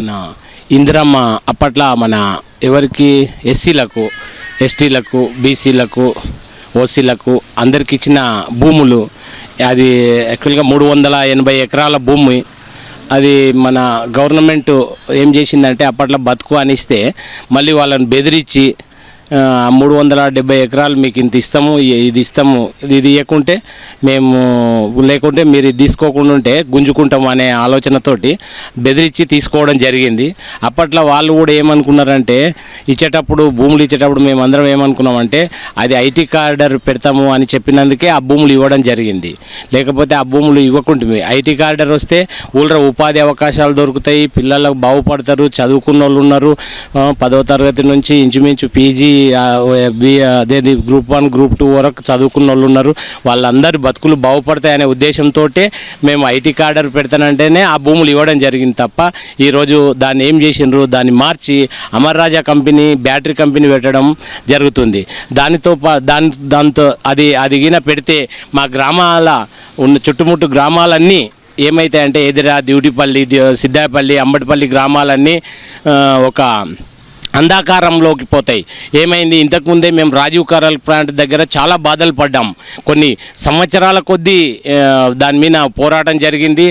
మన ఇందిరమ్మ అప్పట్లో మన ఎవరికి ఎస్సీలకు ఎస్టీలకు బీసీలకు ఓసీలకు అందరికి ఇచ్చిన భూములు అది యాక్చువల్గా మూడు వందల ఎనభై ఎకరాల భూమి. అది మన గవర్నమెంట్ ఏం చేసిందంటే అప్పట్లో బతుకు అనిస్తే మళ్ళీ వాళ్ళని బెదిరించి మూడు వందల డెబ్బై ఎకరాలు మీకు ఇంత ఇస్తాము ఇది ఇస్తాము ఇది ఇవ్వకుంటే మేము లేకుంటే మీరు ఇది తీసుకోకుండా ఉంటే గుంజుకుంటాం అనే ఆలోచనతోటి బెదిరించి తీసుకోవడం జరిగింది. అప్పట్లో వాళ్ళు కూడా ఏమనుకున్నారంటే ఇచ్చేటప్పుడు భూములు ఇచ్చేటప్పుడు మేము అందరం ఏమనుకున్నామంటే అది ఐటీ కార్డర్ పెడతాము అని చెప్పినందుకే ఆ భూములు ఇవ్వడం జరిగింది. లేకపోతే ఆ భూములు ఇవ్వకుంటే ఐటీ కార్డర్ వస్తే ఊళ్ళో ఉపాధి అవకాశాలు దొరుకుతాయి పిల్లలకు బాగుపడతారు చదువుకున్న వాళ్ళు ఉన్నారు పదో పదవ తరగతి నుంచి ఇంచుమించు పీజీ అదేది గ్రూప్ వన్ గ్రూప్ టూ వరకు చదువుకున్న వాళ్ళు ఉన్నారు. వాళ్ళందరి బతుకులు బాగుపడతాయనే ఉద్దేశంతో మేము ఐటీ కార్డర్ పెడతానంటేనే ఆ భూములు ఇవ్వడం జరిగింది తప్ప ఈరోజు దాన్ని ఏం చేసిండ్రు? దాన్ని మార్చి Amar Raja company battery company పెట్టడం జరుగుతుంది. దానితో పా దాని దాంతో అది అదిగిన పెడితే మా గ్రామాల ఉన్న చుట్టుముట్టు గ్రామాలన్నీ ఏమైతాయంటే ఎదిరా డ్యూటీపల్లి సిద్దాయపల్లి అంబటిపల్లి గ్రామాలన్నీ ఒక అంధాకారంలోకి పోతాయి. ఏమైంది? ఇంతకుముందే మేము రాజీవ్ కారాల ప్లాంట్ దగ్గర చాలా బాధలు పడ్డాం. కొన్ని సంవత్సరాల కొద్దీ దాని మీద పోరాటం జరిగింది.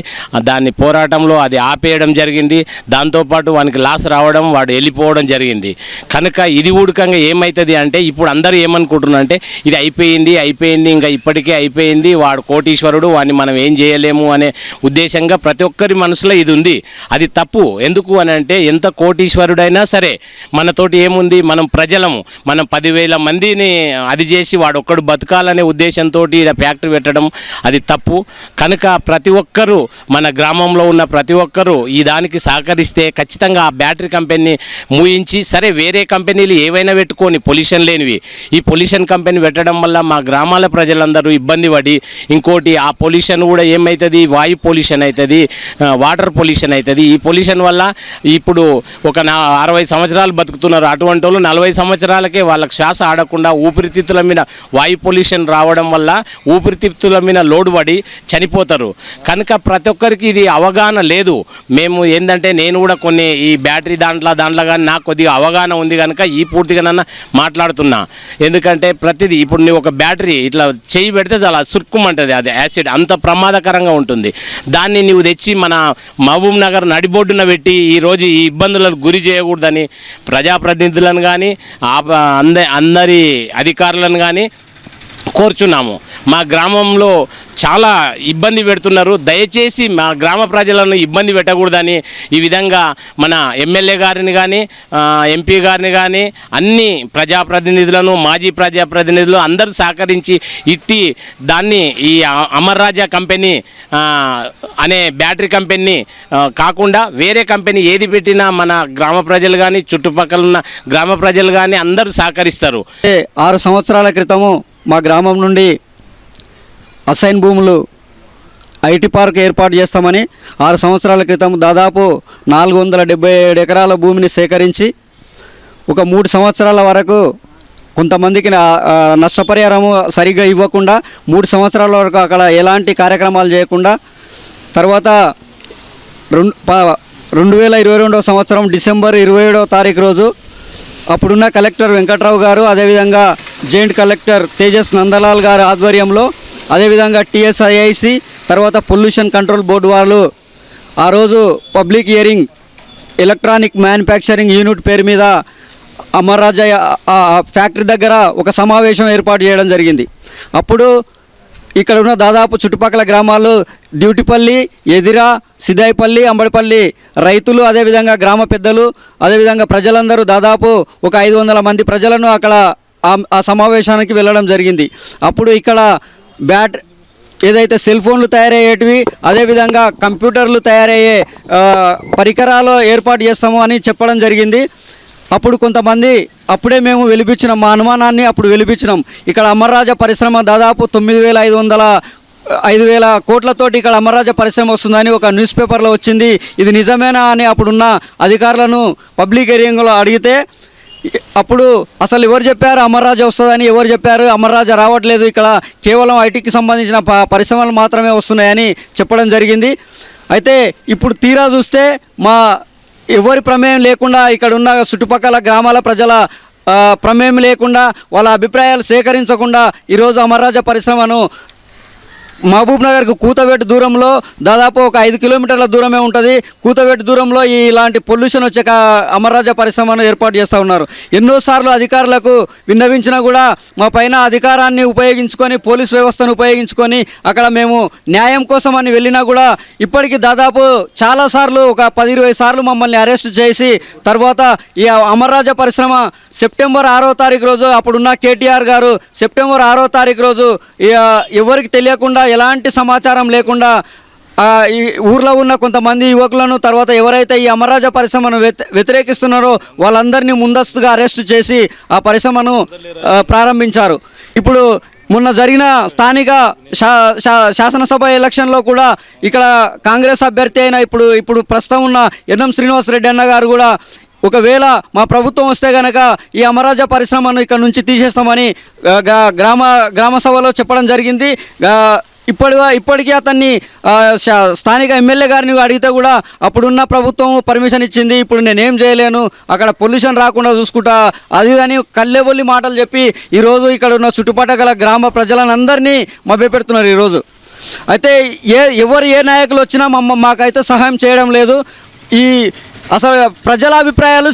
దాన్ని పోరాటంలో అది ఆపేయడం జరిగింది. దాంతోపాటు వానికి లాస్ రావడం వాడు వెళ్ళిపోవడం జరిగింది. కనుక ఇది ఊడకంగా ఏమవుతుంది అంటే ఇప్పుడు అందరూ ఏమనుకుంటున్నారు అంటే ఇది అయిపోయింది అయిపోయింది ఇంకా ఇప్పటికే అయిపోయింది. వాడు కోటీశ్వరుడు వాడిని మనం ఏం చేయలేము అనే ఉద్దేశంగా ప్రతి ఒక్కరి మనసులో ఇది ఉంది. అది తప్పు. ఎందుకు అని అంటే ఎంత కోటీశ్వరుడైనా సరే మనతోటి ఏముంది? మనం ప్రజలము. మనం పదివేల మందిని అది చేసి వాడు ఒక్కడు బతకాలనే ఉద్దేశంతో ఈడ ఫ్యాక్టరీ పెట్టడం అది తప్పు. కనుక ప్రతి ఒక్కరూ మన గ్రామంలో ఉన్న ప్రతి ఒక్కరూ ఈ దానికి సహకరిస్తే ఖచ్చితంగా ఆ బ్యాటరీ కంపెనీని మూయించి సరే వేరే కంపెనీలు ఏవైనా పెట్టుకొని పొల్యూషన్ లేనివి. ఈ పొల్యూషన్ కంపెనీ పెట్టడం వల్ల మా గ్రామాల ప్రజలందరూ ఇబ్బంది పడి ఇంకోటి ఆ పొల్యూషన్ కూడా ఏమవుతుంది వాయు పొల్యూషన్ అవుతుంది వాటర్ పొల్యూషన్ అవుతుంది ఈ పొల్యూషన్ వల్ల ఇప్పుడు ఒక నా అరవై సంవత్సరాలు బతుకుతున్నారు. అటువంటి వాళ్ళు నలభై సంవత్సరాలకే వాళ్ళకి శ్వాస ఆడకుండా ఊపిరితిత్తుల మీద వాయు పొల్యూషన్ రావడం వల్ల ఊపిరితిత్తుల మీద లోడు పడి చనిపోతారు. కనుక ప్రతి ఒక్కరికి ఇది అవగాహన లేదు. మేము ఏంటంటే నేను కూడా కొన్ని ఈ బ్యాటరీ దాంట్లో దాంట్లో కానీ నాకు కొద్దిగా అవగాహన ఉంది కనుక ఈ పూర్తిగానన్నా మాట్లాడుతున్నా. ఎందుకంటే ప్రతిదీ ఇప్పుడు నువ్వు ఒక బ్యాటరీ ఇట్లా చేయి పెడితే చాలా సురుక్కుమంటుంది అది యాసిడ్ అంత ప్రమాదకరంగా ఉంటుంది. దాన్ని నువ్వు తెచ్చి మన మహబూబ్ నగర్ నడిబొడ్డున పెట్టి ఈరోజు ఈ ఇబ్బందులకు గురి చేయకూడదని ప్రజాప్రతినిధులను కానీ అంద అందరి అధికారులను కానీ కోరుచున్నాము. మా గ్రామంలో చాలా ఇబ్బంది పెడుతున్నారు. దయచేసి మా గ్రామ ప్రజలను ఇబ్బంది పెట్టకూడదని ఈ విధంగా మన ఎమ్మెల్యే గారిని కానీ ఎంపీ గారిని కానీ అన్ని ప్రజాప్రతినిధులను మాజీ ప్రజాప్రతినిధులు అందరూ సహకరించి ఇట్టి దాన్ని ఈ అ- అమర్ రాజా కంపెనీ అనే బ్యాటరీ కంపెనీ కాకుండా వేరే కంపెనీ ఏది పెట్టినా మన గ్రామ ప్రజలు కానీ చుట్టుపక్కల ఉన్న గ్రామ ప్రజలు కానీ అందరూ సహకరిస్తారు. ఏ ఆరు సంవత్సరాల క్రితము మా గ్రామం నుండి అసైన్ భూములు ఐటీ పార్క్ ఏర్పాటు చేస్తామని ఆరు సంవత్సరాల క్రితం దాదాపు నాలుగు వందల డెబ్బై ఏడు ఎకరాల భూమిని సేకరించి ఒక మూడు సంవత్సరాల వరకు కొంతమందికి నష్టపరిహారము సరిగ్గా ఇవ్వకుండా మూడు సంవత్సరాల వరకు అక్కడ ఎలాంటి కార్యక్రమాలు చేయకుండా తర్వాత రెండు రెండు వేల ఇరవై రెండవ సంవత్సరం డిసెంబర్ ఇరవై ఏడవ తారీఖు రోజు అప్పుడున్న కలెక్టర్ వెంకట్రావు గారు అదేవిధంగా జాయింట్ కలెక్టర్ తేజస్ నందలాల్ గారి ఆధ్వర్యంలో అదేవిధంగా టీఎస్ఐఐసి తర్వాత పొల్యూషన్ కంట్రోల్ బోర్డు వాళ్ళు ఆ రోజు public hearing electronic manufacturing unit పేరు మీద అమర్రాజయ్య ఫ్యాక్టరీ దగ్గర ఒక సమావేశం ఏర్పాటు చేయడం జరిగింది. అప్పుడు ఇక్కడ ఉన్న దాదాపు చుట్టుపక్కల గ్రామాలు డ్యూటిపల్లి ఎదిరా సిదాయిపల్లి అంబడిపల్లి రైతులు అదేవిధంగా గ్రామ పెద్దలు అదేవిధంగా ప్రజలందరూ దాదాపు ఒక ఐదు వందల మంది ప్రజలను అక్కడ ఆ- సమావేశానికి వెళ్ళడం జరిగింది. అప్పుడు ఇక్కడ బ్యాట్ ఏదైతే సెల్ ఫోన్లు తయారయ్యేటివి అదేవిధంగా కంప్యూటర్లు తయారయ్యే పరికరాలు ఏర్పాటు చేస్తాము అని చెప్పడం జరిగింది. అప్పుడు కొంతమంది అప్పుడే మేము వెలిపించినాం మా అనుమానాన్ని అప్పుడు వెలిపించినాం. ఇక్కడ అమర్రాజ పరిశ్రమ దాదాపు తొమ్మిది వేల ఐదు వందల ఐదు వేల కోట్లతోటి ఇక్కడ అమరరాజ పరిశ్రమ వస్తుందని ఒక న్యూస్ పేపర్లో వచ్చింది. ఇది నిజమేనా అని అప్పుడున్న అధికారులను పబ్లిక్ ఏరియాలో అడిగితే అప్పుడు అసలు ఎవరు చెప్పారు అమర్రాజు వస్తుందని? ఎవరు చెప్పారు? అమర్రాజు రావట్లేదు. ఇక్కడ కేవలం ఐటీకి సంబంధించిన ప పరిశ్రమలు మాత్రమే వస్తున్నాయని చెప్పడం జరిగింది. అయితే ఇప్పుడు తీరా చూస్తే మా ఎవరి ప్రమేయం లేకుండా ఇక్కడ ఉన్న చుట్టుపక్కల గ్రామాల ప్రజల ప్రమేయం లేకుండా వాళ్ళ అభిప్రాయాలు సేకరించకుండా ఈరోజు అమర్రాజ పరిశ్రమను మహబూబ్ నగర్కు కూతవేటు దూరంలో దాదాపు ఒక ఐదు కిలోమీటర్ల దూరమే ఉంటుంది. కూతవేటు దూరంలో ఈ ఇలాంటి పొల్యూషన్ వచ్చే అమర్రాజ పరిశ్రమను ఏర్పాటు చేస్తూ ఉన్నారు. ఎన్నోసార్లు అధికారులకు విన్నవించినా కూడా మా పైన అధికారాన్ని ఉపయోగించుకొని పోలీస్ వ్యవస్థను ఉపయోగించుకొని అక్కడ మేము న్యాయం కోసం అని వెళ్ళినా కూడా ఇప్పటికి దాదాపు చాలాసార్లు ఒక పది ఇరవై సార్లు మమ్మల్ని అరెస్ట్ చేసి తర్వాత ఈ అమర్రాజ పరిశ్రమ సెప్టెంబర్ ఆరో తారీఖు రోజు అప్పుడున్న కేటీఆర్ గారు సెప్టెంబర్ ఆరో తారీఖు రోజు ఎవరికి తెలియకుండా ఎలాంటి సమాచారం లేకుండా ఈ ఊర్లో ఉన్న కొంతమంది యువకులను తర్వాత ఎవరైతే ఈ అమరాజా పరిశ్రమను వ్యతి వ్యతిరేకిస్తున్నారో వాళ్ళందరినీ ముందస్తుగా అరెస్ట్ చేసి ఆ పరిశ్రమను ప్రారంభించారు. ఇప్పుడు మొన్న జరిగిన స్థానిక శా శా- శాసనసభ ఎలక్షన్లో కూడా ఇక్కడ కాంగ్రెస్ అభ్యర్థి అయిన ఇప్పుడు ఇప్పుడు ప్రస్తుతం ఉన్న ఎన్ఎం శ్రీనివాస్ రెడ్డి అన్న గారు కూడా ఒకవేళ మా ప్రభుత్వం వస్తే కనుక ఈ అమరాజా పరిశ్రమను ఇక్కడ నుంచి తీసేస్తామని గ్రామ గ్రామ సభలో చెప్పడం జరిగింది. ఇప్పటి ఇప్పటికీ అతన్ని స్థానిక ఎమ్మెల్యే గారిని అడిగితే కూడా అప్పుడున్న ప్రభుత్వం పర్మిషన్ ఇచ్చింది ఇప్పుడు నేనేం చేయలేను అక్కడ పొల్యూషన్ రాకుండా చూసుకుంటా అది అని కల్లెబొల్లి మాటలు చెప్పి ఈరోజు ఇక్కడ ఉన్న చుట్టుపక్కల గల గ్రామ ప్రజలందరినీ మభ్యపెడుతున్నారు ఈరోజు. అయితే ఏ ఎవరు ఏ నాయకులు వచ్చినా మమ్మ మాకైతే సహాయం చేయడం లేదు. ఈ అసలు ప్రజల అభిప్రాయాలు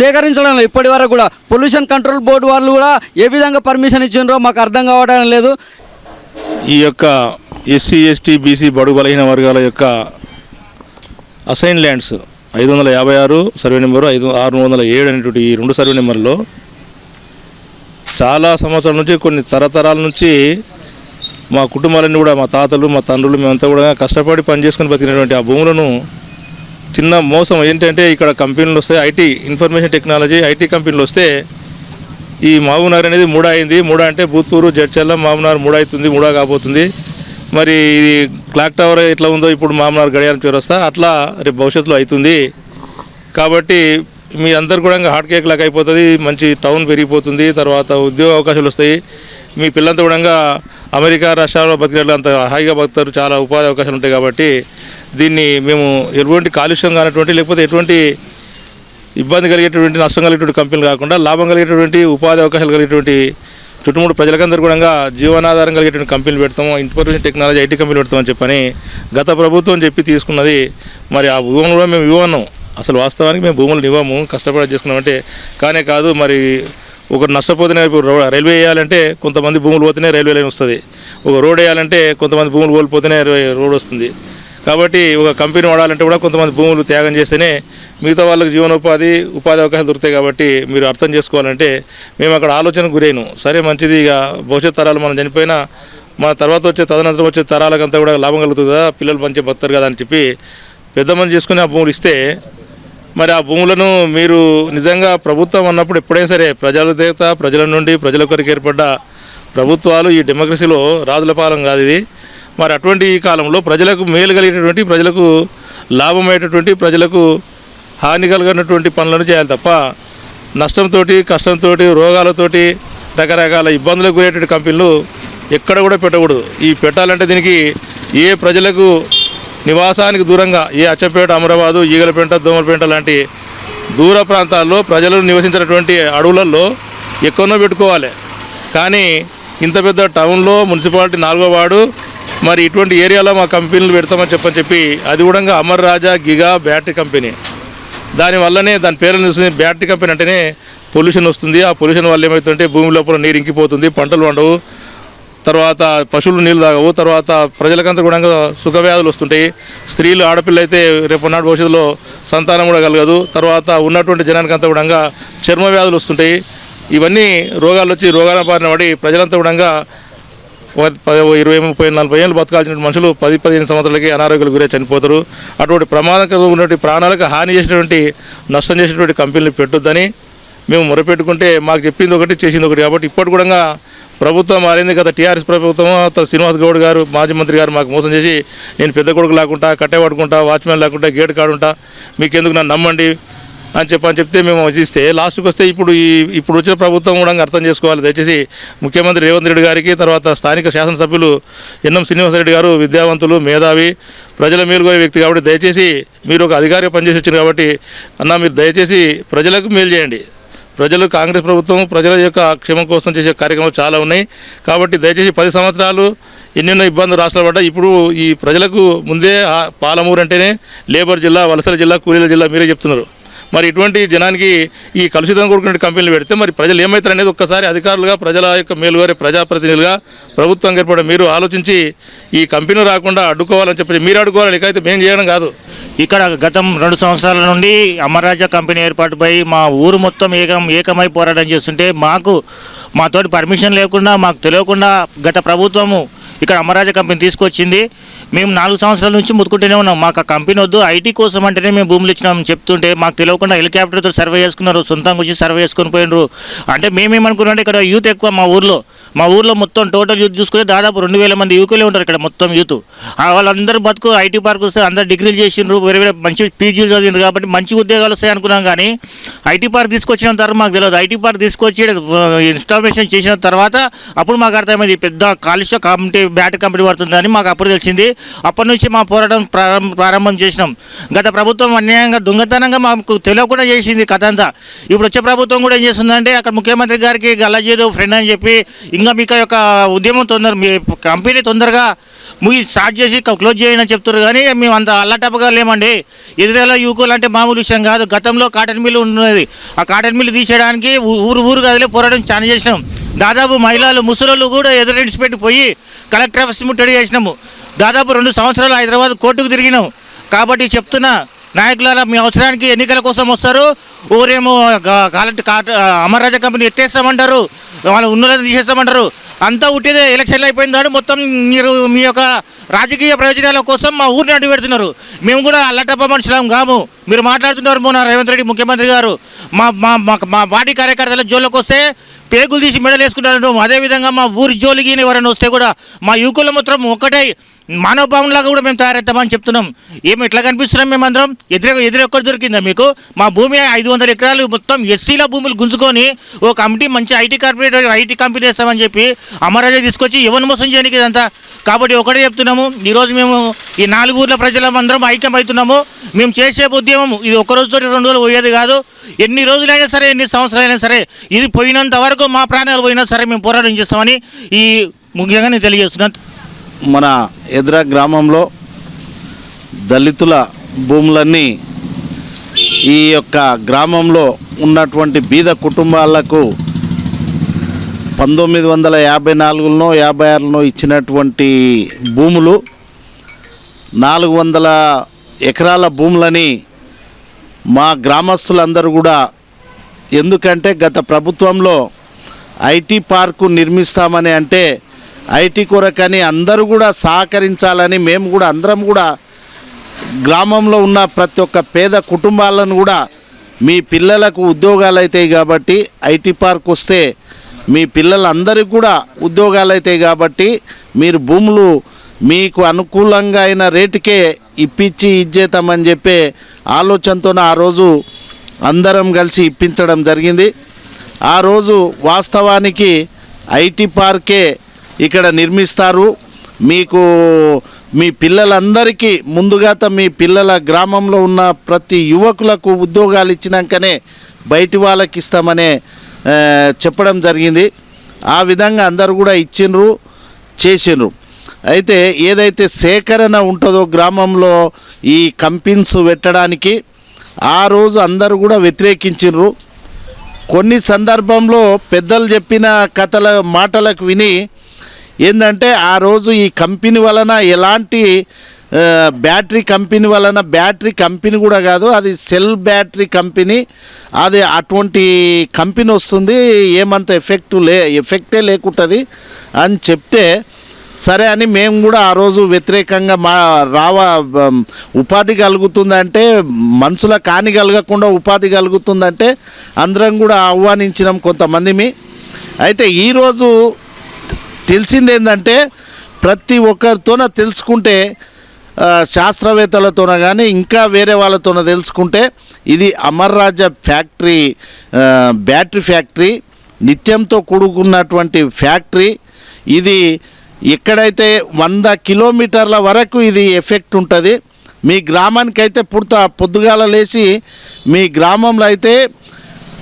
సేకరించడం లేదు. ఇప్పటి వరకు కూడా పొల్యూషన్ కంట్రోల్ బోర్డు వాళ్ళు కూడా ఏ విధంగా పర్మిషన్ ఇచ్చిండ్రో మాకు అర్థం కావడం లేదు. ఈ యొక్క ఎస్సీ ఎస్టీ బీసీ బడుగు బలహీన వర్గాల యొక్క అసైన్ ల్యాండ్స్ ఐదు వందల యాభై ఆరు సర్వే నెంబరు ఐదు ఆరు వందల ఏడు అనేటువంటి ఈ రెండు సర్వే నెంబర్లో చాలా సంవత్సరాల నుంచి కొన్ని తరతరాల నుంచి మా కుటుంబాలన్నీ కూడా మా తాతలు మా తండ్రులు మేమంతా కూడా కష్టపడి పనిచేసుకుని బతికినటువంటి ఆ భూములను చిన్న మోసం ఏంటంటే ఇక్కడ కంపెనీలు వస్తాయి ఐటీ ఇన్ఫర్మేషన్ టెక్నాలజీ ఐటీ కంపెనీలు వస్తే ఈ మహబూబ్నగర్ అనేది మూడా అయింది. మూడా అంటే భూత్పూరు జడ్చల్ల మామునార్ మూడా అవుతుంది మూడా కాబోతుంది. మరి ఇది క్లాక్ టవర్ ఎట్లా ఉందో ఇప్పుడు మామునార్ గడియారం చివరస్తా అట్లా రేపు భవిష్యత్తులో అవుతుంది. కాబట్టి మీ అందరు కూడా హాట్ కేక్ లాగా అయిపోతుంది మంచి టౌన్ పెరిగిపోతుంది తర్వాత ఉద్యోగ అవకాశాలు వస్తాయి. మీ పిల్లలంతా కూడా అమెరికా రాష్ట్రాల్లో బతికేట్లు అంత హాయిగా బతుకుతారు చాలా ఉపాధి అవకాశాలు ఉంటాయి కాబట్టి దీన్ని మేము ఎటువంటి కాలుష్యం కానటువంటి లేకపోతే ఎటువంటి ఇబ్బంది కలిగేటువంటి నష్టం కలిగేటువంటి కంపెనీలు కాకుండా లాభం కలిగేటువంటి ఉపాధి అవకాశాలు కలిగేటువంటి చుట్టుముడు ప్రజలకందరూ కూడా జీవనాధారం కలిగేటువంటి కంపెనీలు పెడతాము. ఇన్ఫర్మేషన్ టెక్నాలజీ ఐటీ కంపెనీలు పెడతామని చెప్పని గత ప్రభుత్వం చెప్పి తీసుకున్నది. మరి ఆ భూములు కూడా మేము ఇవ్వను అసలు వాస్తవానికి మేము భూములు ఇవ్వము కష్టపడి చేసుకున్నామంటే కానే కాదు. మరి ఒకరు నష్టపోతేనే ఇప్పుడు రైల్వే వేయాలంటే కొంతమంది భూములు పోతేనే రైల్వే లైన్ వస్తుంది. ఒక రోడ్ వేయాలంటే కొంతమంది భూములు కోల్పోతేనే రోడ్ వస్తుంది. కాబట్టి ఒక కంపెనీ వాడాలంటే కూడా కొంతమంది భూములు త్యాగం చేస్తేనే మిగతా వాళ్ళకి జీవనోపాధి ఉపాధి అవకాశాలు దొరుకుతాయి కాబట్టి మీరు అర్థం చేసుకోవాలంటే మేము అక్కడ ఆలోచనకు గురైను సరే మంచిది ఇక. భవిష్యత్ తరాలు మనం చనిపోయినా మన తర్వాత వచ్చే తదనంతరం వచ్చే తరాలకంతా కూడా లాభం కలుగుతుంది కదా. పిల్లలు పంచే బతారు కదా అని చెప్పి పెద్ద మంది చేసుకుని ఆ భూములు ఇస్తే మరి ఆ భూములను మీరు నిజంగా ప్రభుత్వం అన్నప్పుడు ఎప్పుడైనా సరే ప్రజల దేవత ప్రజల నుండి ప్రజల కొరకు ఏర్పడ్డ ప్రభుత్వాలు ఈ డెమోక్రసీలో రాజుల పాలన కాదు ఇది. మరి అటువంటి ఈ కాలంలో ప్రజలకు మేలు కలిగేటటువంటి ప్రజలకు లాభమయ్యేటటువంటి ప్రజలకు హాని కలిగినటువంటి పనులను చేయాలి తప్ప నష్టంతో కష్టంతో రోగాలతోటి రకరకాల ఇబ్బందులకు గురయ్యేటువంటి కంపెనీలు ఎక్కడ కూడా పెట్టకూడదు. ఈ పెట్టాలంటే దీనికి ఏ ప్రజలకు నివాసానికి దూరంగా ఏ అచ్చపేట అమరాబాదు ఈగలపేట దోమలపేట లాంటి దూర ప్రాంతాల్లో ప్రజలు నివసించినటువంటి అడవులలో ఎక్కడో పెట్టుకోవాలి. కానీ ఇంత పెద్ద టౌన్లో మున్సిపాలిటీ నాలుగో వార్డు మరి ఇటువంటి ఏరియాలో మా కంపెనీలు పెడతామని చెప్పని చెప్పి అది కూడా Amar Raja giga battery company. దానివల్లనే దాని పేరు చూసి బ్యాటరీ కంపెనీ అంటేనే పొల్యూషన్ వస్తుంది. ఆ పొల్యూషన్ వల్ల ఏమవుతుందంటే భూమి లోపల నీరు ఇంకిపోతుంది పంటలు వండవు తర్వాత పశువులు నీళ్ళు తాగవు. తర్వాత ప్రజలకంతా కూడా సుఖవ్యాధులు వస్తుంటాయి. స్త్రీలు ఆడపిల్ల అయితే రేపు నాడు భవిష్యత్తులో సంతానం కూడా కలగదు. తర్వాత ఉన్నటువంటి జనానికంతా కూడా చర్మ వ్యాధులు వస్తుంటాయి. ఇవన్నీ రోగాలు వచ్చి రోగాల బారిన పడి ప్రజలంతా కూడా ఇరవై ముప్పై నలభై ఏళ్ళు బతకాల్సిన మనుషులు పది పదిహేను సంవత్సరాలకి అనారోగ్యాలు గురే చనిపోతారు. అటువంటి ప్రమాదకరంగా ఉన్నటువంటి ప్రాణాలకు హాని చేసినటువంటి నష్టం చేసినటువంటి కంపెనీలు పెట్టొద్దని మేము మొరపెట్టుకుంటే మాకు చెప్పింది ఒకటి చేసింది ఒకటి కాబట్టి ఇప్పటి కూడా ప్రభుత్వం మారింది. గత టీఆర్ఎస్ ప్రభుత్వం గత శ్రీనివాస్ గౌడ్ గారు మాజీ మంత్రి గారు మాకు మోసం చేసి నేను పెద్ద కొడుకు లేకుండా కట్టే పడుకుంటా వాచ్మెన్ లేకుండా గేట్ కాడుంటా మీకెందుకు నన్ను నమ్మండి? అని చెప్పని చెప్తే మేము ఇస్తే. లాస్ట్కి వస్తే ఇప్పుడు ఈ ఇప్పుడు వచ్చిన ప్రభుత్వం కూడా అర్థం చేసుకోవాలి. దయచేసి ముఖ్యమంత్రి రేవంత్ రెడ్డి గారికి తర్వాత స్థానిక శాసనసభ్యులు ఎన్ఎం శ్రీనివాసరెడ్డి గారు విద్యావంతులు మేధావి ప్రజల మేలుకోరే వ్యక్తి కాబట్టి దయచేసి మీరు ఒక అధికారిగా పనిచేసి వచ్చారు కాబట్టి అన్న మీరు దయచేసి ప్రజలకు మేలు చేయండి. ప్రజలు కాంగ్రెస్ ప్రభుత్వం ప్రజల యొక్క క్షేమం కోసం చేసే కార్యక్రమాలు చాలా ఉన్నాయి. కాబట్టి దయచేసి పది సంవత్సరాలు ఎన్నెన్నో ఇబ్బందులు రాష్ట్రాలు పడ్డా ఇప్పుడు ఈ ప్రజలకు ముందే ఆ పాలమూరు అంటేనే లేబర్ జిల్లా వలసల జిల్లా కూలీల జిల్లా మీరే చెప్తున్నారు. మరి ఇటువంటి జనానికి ఈ కలుషితం కూడుకున్న కంపెనీలు పెడితే మరి ప్రజలు ఏమవుతారు అనేది ఒక్కసారి అధికారులుగా ప్రజల యొక్క మేలుగారే ప్రజాప్రతినిధులుగా ప్రభుత్వం ఏర్పడే మీరు ఆలోచించి ఈ కంపెనీ రాకుండా అడ్డుకోవాలని చెప్పి మీరు అడ్డుకోవాలి ఇకైతే మేము చేయడం కాదు. ఇక్కడ గతం రెండు సంవత్సరాల నుండి అమరరాజా కంపెనీ ఏర్పాటుపై మా ఊరు మొత్తం ఏకం ఏకమై పోరాటం చేస్తుంటే మాకు మాతోటి పర్మిషన్ లేకుండా మాకు తెలియకుండా గత ప్రభుత్వము ఇక్కడ అమరాజా కంపెనీ తీసుకొచ్చింది. మేము నాలుగు సంవత్సరాల నుంచి ముత్తుకుంటూనే ఉన్నాం. మాకు ఆ కంపెనీ వద్దు ఐటీ కోసం అంటేనే మేము భూములు ఇచ్చినాం చెప్తుంటే మాకు తెలియకుండా హెలికాప్టర్తో సర్వే చేసుకున్నారు సొంతంగా వచ్చి సర్వే చేసుకొని పోయినారు. అంటే మేమేమనుకున్నాం ఇక్కడ యూత్ ఎక్కువ మా ఊర్లో. మా ఊర్లో మొత్తం టోటల్ యూత్ చూసుకుంటే దాదాపు రెండు వేల మంది యూకులే ఉంటారు ఇక్కడ మొత్తం యూత్. వాళ్ళందరూ బతుకు ఐటీ పార్క్ వస్తే అందరు డిగ్రీలు చేసిండ్రు వేరే వేరే మంచి పీజీలు చదివిండ్రు కాబట్టి మంచి ఉద్యోగాలు వస్తాయి అనుకున్నాం కానీ ఐటీ పార్క్ తీసుకొచ్చిన తర్వాత మాకు తెలియదు. ఐటీ పార్క్ తీసుకొచ్చి ఇన్స్టాలేషన్ చేసిన తర్వాత అప్పుడు మాకు అర్థమైంది పెద్ద కాలుష్య కంపెనీ బ్యాటరీ కంపెనీ పడుతుందని మాకు అప్పుడు తెలిసింది. అప్పటి నుంచి మా పోరాటం ప్రారంభం ప్రారంభం చేసినాం. గత ప్రభుత్వం అన్యాయంగా దొంగతనంగా మాకు తెలియకుండా చేసింది కథ అంతా. ఇప్పుడు వచ్చే ప్రభుత్వం కూడా ఏం చేస్తుందంటే అక్కడ ముఖ్యమంత్రి గారికి గల్లజేదో ఫ్రెండ్ అని చెప్పి ఇంకా మీకు యొక్క ఉద్యమం తొందర మీ కంపెనీ తొందరగా ముగి స్టార్ట్ చేసి క్లోజ్ చేయని చెప్తారు కానీ మేము అంత అల్లటప్పగా లేమండి. ఎదురేలా యూకోలు అంటే మామూలు విషయం కాదు. గతంలో కాటన్ మిల్లు ఉన్నది. ఆ కాటన్ మిల్లు తీసేయడానికి ఊరు ఊరు కదిలే పోరాటం చాలా చేసినాం. దాదాపు మహిళలు ముసలోళ్ళు కూడా ఎదురెడిచి పెట్టిపోయి కలెక్టర్ ఆఫీస్ ముట్టడి చేసినాము. దాదాపు రెండు సంవత్సరాలు హైదరాబాద్ కోర్టుకు తిరిగినాం. కాబట్టి చెప్తున్నా నాయకులారా మీ అవసరానికి ఎన్నికల కోసం వస్తారు. ఊరేమో కాలంటి కాట అమర్రాజా కంపెనీ ఎత్తేస్తామంటారు. వాళ్ళు ఉన్నదని తీసేస్తామంటారు. అంతా ఉట్టిదే ఎలక్షన్లు అయిపోయిన దాడు మొత్తం మీరు మీ యొక్క రాజకీయ ప్రయోజనాల కోసం మా ఊరిని అడ్డు పెడుతున్నారు. మేము కూడా అల్లటప్ప మనుషులం కాము. మీరు మాట్లాడుతున్నారు మొన్న రేవంత్ రెడ్డి ముఖ్యమంత్రి గారు. మా మా మా- మా పార్టీ కార్యకర్తల జోళ్ళకి వస్తే పేగులు తీసి మెడలు వేసుకుంటారు అదేవిధంగా మా ఊరి జోలికి ఎవరైనా వస్తే కూడా మా యువకుల మాత్రం ఒక్కటే మానవభావంలాగా కూడా మేము తయారవుతామని చెప్తున్నాం. ఏమి ఎట్లా కనిపిస్తున్నాం మేమందరం? ఎదురు ఎదురు ఒక్కటి దొరికిందా మీకు? మా భూమి ఐదు వందల ఎకరాలు మొత్తం ఎస్సీల భూములు గుంజుకొని ఓ కమిటీ మంచి ఐటీ కార్పొరేట్ ఐటీ కంపెనీ వేస్తామని చెప్పి అమరాజా తీసుకొచ్చి ఎవరిని మోసం చేయడానికి ఇదంతా? కాబట్టి ఒకటే చెప్తున్నాము. ఈరోజు మేము ఈ నాలుగు ఊర్ల ప్రజలం అందరం ఐక్యం అవుతున్నాము మేము చేసే ఉద్యమం ఇది ఒక రోజుతో రెండు రోజులు పోయేది కాదు. ఎన్ని రోజులైనా సరే ఎన్ని సంవత్సరాలైనా సరే ఇది పోయినంత వరకు మా ప్రాణాలు పోయినా సరే మేము పోరాటం చేస్తామని ఈ ముఖ్యంగా నేను తెలియజేస్తున్నాను. మన ఎదుర గ్రామంలో దళితుల భూములన్నీ ఈ యొక్క గ్రామంలో ఉన్నటువంటి బీద కుటుంబాలకు పంతొమ్మిది వందల యాభై నాలుగులో యాభై ఆరులో ఇచ్చినటువంటి భూములు నాలుగు వందల ఎకరాల భూములని మా గ్రామస్తులందరూ కూడా ఎందుకంటే గత ప్రభుత్వంలో ఐటీ పార్కు నిర్మిస్తామని అంటే ఐటీ కొరకని అందరూ కూడా సహకరించాలని మేము కూడా అందరం కూడా గ్రామంలో ఉన్న ప్రతి ఒక్క పేద కుటుంబాలను కూడా మీ పిల్లలకు ఉద్యోగాలు అవుతాయి కాబట్టి ఐటీ పార్క్ వస్తే మీ పిల్లలందరికీ కూడా ఉద్యోగాలు అవుతాయి కాబట్టి మీరు భూములు మీకు అనుకూలంగా అయిన రేటుకే ఇప్పించి ఇచ్చేతామని చెప్పే ఆలోచనతో ఆ రోజు అందరం కలిసి ఇప్పించడం జరిగింది. ఆ రోజు వాస్తవానికి ఐటీ పార్కే ఇక్కడ నిర్మిస్తారు. మీకు మీ పిల్లలందరికీ ముందుగా మీ పిల్లల గ్రామంలో ఉన్న ప్రతి యువకులకు ఉద్యోగాలు ఇచ్చినాకనే బయటి వాళ్ళకి ఇస్తామనే చెప్పడం జరిగింది. ఆ విధంగా అందరు కూడా ఇచ్చిండ్రు చేసిండ్రు. అయితే ఏదైతే సేకరణ ఉంటుందో గ్రామంలో ఈ కంపెన్స్ పెట్టడానికి ఆ రోజు అందరూ కూడా వ్యతిరేకించిండ్రు. కొన్ని సందర్భంలో పెద్దలు చెప్పిన కథల మాటలకు విని ఏంటంటే ఆ రోజు ఈ కంపెనీ వలన ఎలాంటి బ్యాటరీ కంపెనీ వలన బ్యాటరీ కంపెనీ కూడా కాదు అది సెల్ బ్యాటరీ కంపెనీ అది అటువంటి కంపెనీ వస్తుంది ఏమంత ఎఫెక్ట్ లే ఎఫెక్టే లేకుంటుంది అని చెప్తే సరే అని మేము కూడా ఆ రోజు వ్యతిరేకంగా మా రావ ఉపాధి కలుగుతుందంటే మనుషుల కాని కలగకుండా ఉపాధి కలుగుతుందంటే అందరం కూడా ఆహ్వానించినాం కొంతమందిమి. అయితే ఈరోజు తెలిసింది ఏంటంటే ప్రతి ఒక్కరితోన తెలుసుకుంటే శాస్త్రవేత్తలతోన కానీ ఇంకా వేరే వాళ్ళతోన తెలుసుకుంటే ఇది అమర్రాజ ఫ్యాక్టరీ బ్యాటరీ ఫ్యాక్టరీ నిత్యంతో కూడుకున్నటువంటి ఫ్యాక్టరీ. ఇది ఎక్కడైతే వంద కిలోమీటర్ల వరకు ఇది ఎఫెక్ట్ ఉంటుంది. మీ గ్రామానికి అయితే పుడత పొద్దుగాల లేచి మీ గ్రామంలో అయితే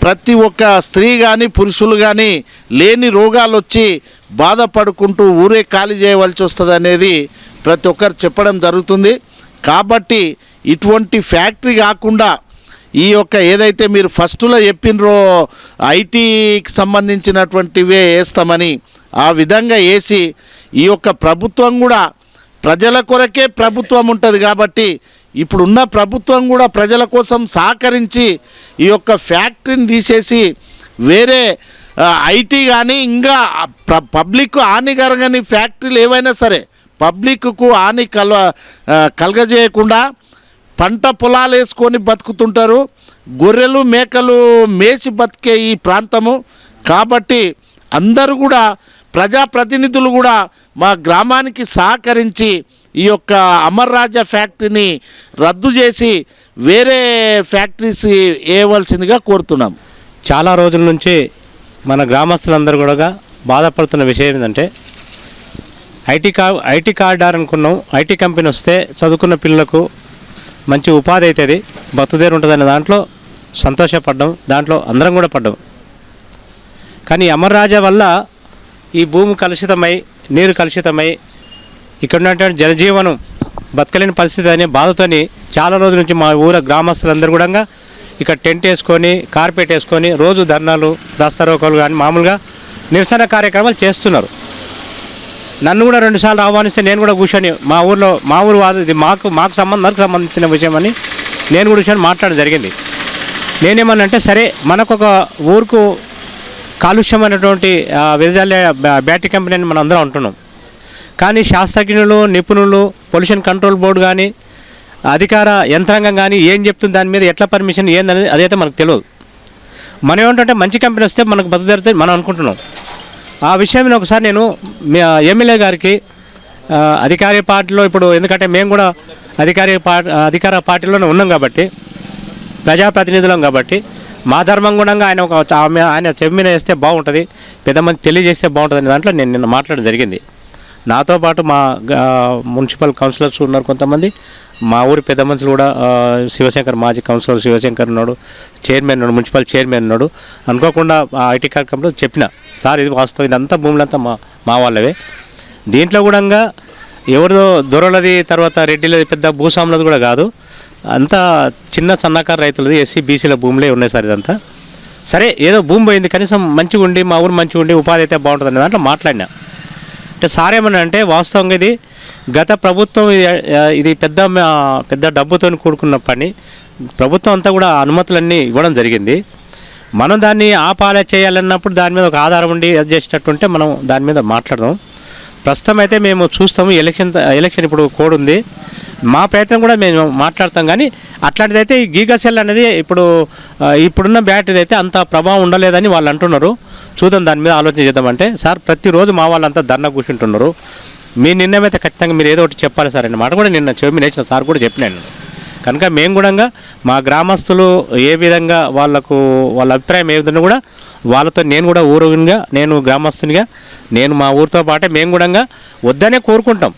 ప్రతి ఒక్క స్త్రీ కానీ పురుషులు కానీ లేని రోగాలు వచ్చి బాధపడుకుంటూ ఊరే ఖాళీ చేయవలసి వస్తుంది అనేది ప్రతి ఒక్కరు చెప్పడం జరుగుతుంది. కాబట్టి ఇటువంటి ఫ్యాక్టరీ కాకుండా ఈ యొక్క ఏదైతే మీరు ఫస్ట్లో చెప్పినరో ఐటీకి సంబంధించినటువంటివే వేస్తామని ఆ విధంగా వేసి ఈ యొక్క ప్రభుత్వం కూడా ప్రజల కొరకే ప్రభుత్వం ఉంటుంది కాబట్టి ఇప్పుడున్న ప్రభుత్వం కూడా ప్రజల కోసం సహకరించి ఈ యొక్క ఫ్యాక్టరీని తీసేసి వేరే ఐటీ కానీ ఇంకా ప్ర పబ్లిక్ హానికరంగాని ఫ్యాక్టరీలు ఏవైనా సరే పబ్లిక్కు హాని కల కలగజేయకుండా పంట పొలాలు వేసుకొని బతుకుతుంటారు గొర్రెలు మేకలు మేసి బతికే ఈ ప్రాంతము. కాబట్టి అందరూ కూడా ప్రజాప్రతినిధులు కూడా మా గ్రామానికి సహకరించి ఈ యొక్క అమర్రాజ ఫ్యాక్టరీని రద్దు చేసి వేరే ఫ్యాక్టరీస్ వేయవలసిందిగా కోరుతున్నాం. చాలా రోజుల నుంచి మన గ్రామస్తులందరూ కూడా బాధపడుతున్న విషయం ఏంటంటే ఐటీ కా ఐటీ కార్డార్ అనుకున్నాం. ఐటీ కంపెనీ వస్తే చదువుకున్న పిల్లలకు మంచి ఉపాధి అవుతుంది బతుదేరు ఉంటుందనే దాంట్లో సంతోషపడ్డాం. దాంట్లో అందరం కూడా పడ్డాం. కానీ అమర్ రాజా వల్ల ఈ భూమి కలుషితమై నీరు కలుషితమై ఇక్కడ ఉన్నటువంటి జనజీవనం బతకలేని పరిస్థితి అనే బాధతోని చాలా రోజుల నుంచి మా ఊర గ్రామస్తులందరూ కూడా ఇక్కడ టెంట్ వేసుకొని కార్పెట్ వేసుకొని రోజు ధర్నాలు రాస్తారోకలు కానీ మామూలుగా నిరసన కార్యక్రమాలు చేస్తున్నారు. నన్ను కూడా రెండుసార్లు ఆహ్వానిస్తే నేను కూడా కూర్చొని మా ఊర్లో మా ఊరు వాదు ఇది మాకు మాకు సంబంధం నాకు సంబంధించిన విషయం అని నేను కూడా కూర్చొని మాట్లాడడం జరిగింది. నేనేమన్నంటే సరే మనకు ఒక ఊరుకు కాలుష్యమైనటువంటి ఆ, వెదజల్లే బ్యా- బ్యాటరీ కంపెనీ అని మనం అందరం అంటున్నాం. కానీ శాస్త్రజ్ఞులు నిపుణులు పొల్యూషన్ కంట్రోల్ బోర్డు కానీ అధికార యంత్రాంగం కానీ ఏం చెప్తుంది దాని మీద ఎట్లా పర్మిషన్ ఏందనేది అదైతే మనకు తెలియదు. మనం ఏమంటే మంచి కంపెనీ వస్తే మనకు బతుకుదరితే మనం అనుకుంటున్నాం. ఆ విషయం ఒకసారి నేను ఎమ్మెల్యే గారికి అధికార పార్టీలో ఇప్పుడు ఎందుకంటే మేము కూడా అధికార పార్టీ అధికార పార్టీలోనే ఉన్నాం కాబట్టి ప్రజాప్రతినిధులం కాబట్టి మా ధర్మం గుణంగా ఆయన ఒక ఆమె ఆయన చెమ్మిన వేస్తే బాగుంటుంది పెద్ద మంది తెలియజేస్తే బాగుంటుంది అనే దాంట్లో నేను నిన్న మాట్లాడడం జరిగింది. నాతో పాటు మా మున్సిపల్ కౌన్సిలర్స్ ఉన్నారు కొంతమంది. మా ఊరి పెద్ద మనుషులు కూడా శివశంకర్ మాజీ కౌన్సిలర్ శివశంకర్ ఉన్నాడు చైర్మన్ ఉన్నాడు మున్సిపల్ చైర్మన్ ఉన్నాడు. అనుకోకుండా ఆ ఐటీ కార్యక్రమంలో చెప్పిన సార్ ఇది వాస్తవం ఇదంతా భూములంతా మా మా వాళ్ళవే. దీంట్లో కూడా ఎవరిదో దొరలది తర్వాత రెడ్డిలది పెద్ద భూస్వాములది కూడా కాదు. అంతా చిన్న సన్నకారు రైతులది ఎస్సీ బీసీల భూములే ఉన్నాయి సార్ ఇదంతా. సరే ఏదో భూమి పోయింది కనీసం మంచిగా ఉండి మా ఊరు మంచిగా ఉండి ఉపాధి అయితే బాగుంటుంది అనే దాంట్లో మాట్లాడినా. అంటే సార్ ఏమన్నా అంటే వాస్తవంగా ఇది గత ప్రభుత్వం ఇది, పెద్ద పెద్ద డబ్బుతో కూడుకున్న పని. ప్రభుత్వం అంతా కూడా అనుమతులన్నీ ఇవ్వడం జరిగింది. మనం దాన్ని ఆపాలే చేయాలన్నప్పుడు దాని మీద ఒక ఆధారం ఉండి అది చేసేటట్టుంటే మనం దాని మీద మాట్లాడదాం. ప్రస్తుతం అయితే మేము చూస్తాము ఎలక్షన్ ఎలక్షన్ ఇప్పుడు కోడ్ ఉంది. మా ప్రయత్నం కూడా మేము మాట్లాడతాం కానీ అట్లాంటిదైతే ఈ గీగా సెల్ అనేది ఇప్పుడు ఇప్పుడున్న బ్యాటరీ అయితే అంత ప్రభావం ఉండలేదని వాళ్ళు అంటున్నారు. చూద్దాం దాని మీద ఆలోచన చేద్దామంటే సార్ ప్రతిరోజు మా వాళ్ళంతా ధర్నా కూర్చుంటున్నారు. మీ నిర్ణయం అయితే ఖచ్చితంగా మీరు ఏదో ఒకటి చెప్పాలి సార్ అన్న మాట కూడా నిన్న చెవి నేసిన సార్ కూడా చెప్పినాను కనుక మేము కూడా మా గ్రామస్తులు ఏ విధంగా వాళ్ళకు వాళ్ళ అభిప్రాయం ఏ విధంగా కూడా వాళ్ళతో నేను కూడా ఊరుగా నేను గ్రామస్తునిగా నేను మా ఊరితో పాటే మేము కూడా వద్దనే కోరుకుంటాం.